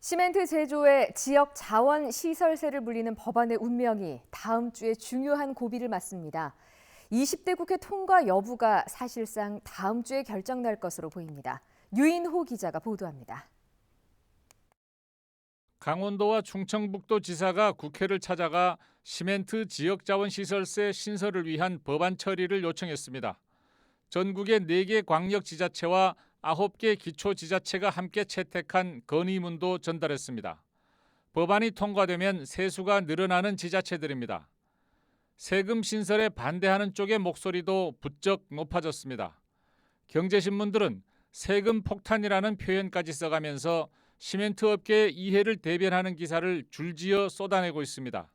시멘트 제조의 지역 자원 시설세를 물리는 법안의 운명이 다음 주에 중요한 고비를 맞습니다. 20대 국회 통과 여부가 사실상 다음 주에 결정날 것으로 보입니다. 유인호 기자가 보도합니다. 강원도와 충청북도 지사가 국회를 찾아가 시멘트 지역자원시설세 신설을 위한 법안 처리를 요청했습니다. 전국의 4개 광역지자체와 9개 기초 지자체가 함께 채택한 건의문도 전달했습니다. 법안이 통과되면 세수가 늘어나는 지자체들입니다. 세금 신설에 반대하는 쪽의 목소리도 부쩍 높아졌습니다. 경제신문들은 세금 폭탄이라는 표현까지 써가면서 시멘트 업계의 이해를 대변하는 기사를 줄지어 쏟아내고 있습니다.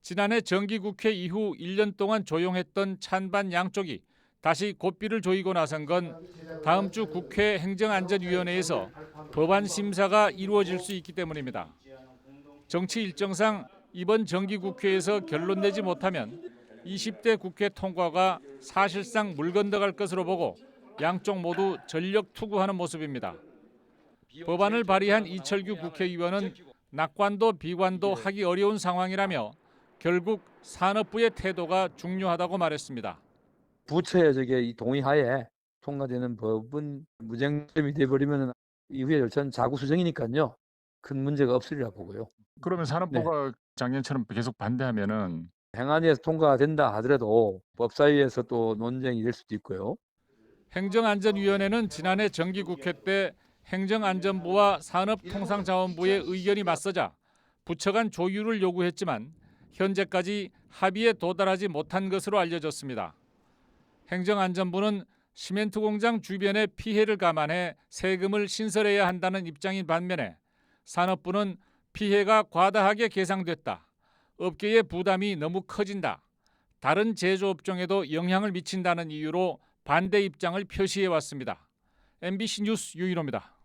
지난해 정기국회 이후 1년 동안 조용했던 찬반 양쪽이 다시 고삐를 조이고 나선 건 다음 주 국회 행정안전위원회에서 법안 심사가 이루어질 수 있기 때문입니다. 정치 일정상 이번 정기국회에서 결론 내지 못하면 20대 국회 통과가 사실상 물 건너갈 것으로 보고 양쪽 모두 전력 투구하는 모습입니다. 법안을 발의한 이철규 국회의원은 낙관도 비관도 하기 어려운 상황이라며 결국 산업부의 태도가 중요하다고 말했습니다. 부처의 저게 이 동의하에 통과되는 법은 무쟁점이 돼버리면 이후에 절차는 자구 수정이니까요. 큰 문제가 없으리라 보고요. 그러면 산업부가 작년처럼 계속 반대하면은 행안위에서 통과된다 하더라도 법사위에서 또 논쟁이 될 수도 있고요. 행정안전위원회는 지난해 정기국회 때 행정안전부와 산업통상자원부의 의견이 맞서자 부처 간 조율을 요구했지만 현재까지 합의에 도달하지 못한 것으로 알려졌습니다. 행정안전부는 시멘트 공장 주변의 피해를 감안해 세금을 신설해야 한다는 입장인 반면에 산업부는 피해가 과다하게 계상됐다. 업계의 부담이 너무 커진다. 다른 제조업종에도 영향을 미친다는 이유로 반대 입장을 표시해 왔습니다. MBC 뉴스 유인호입니다.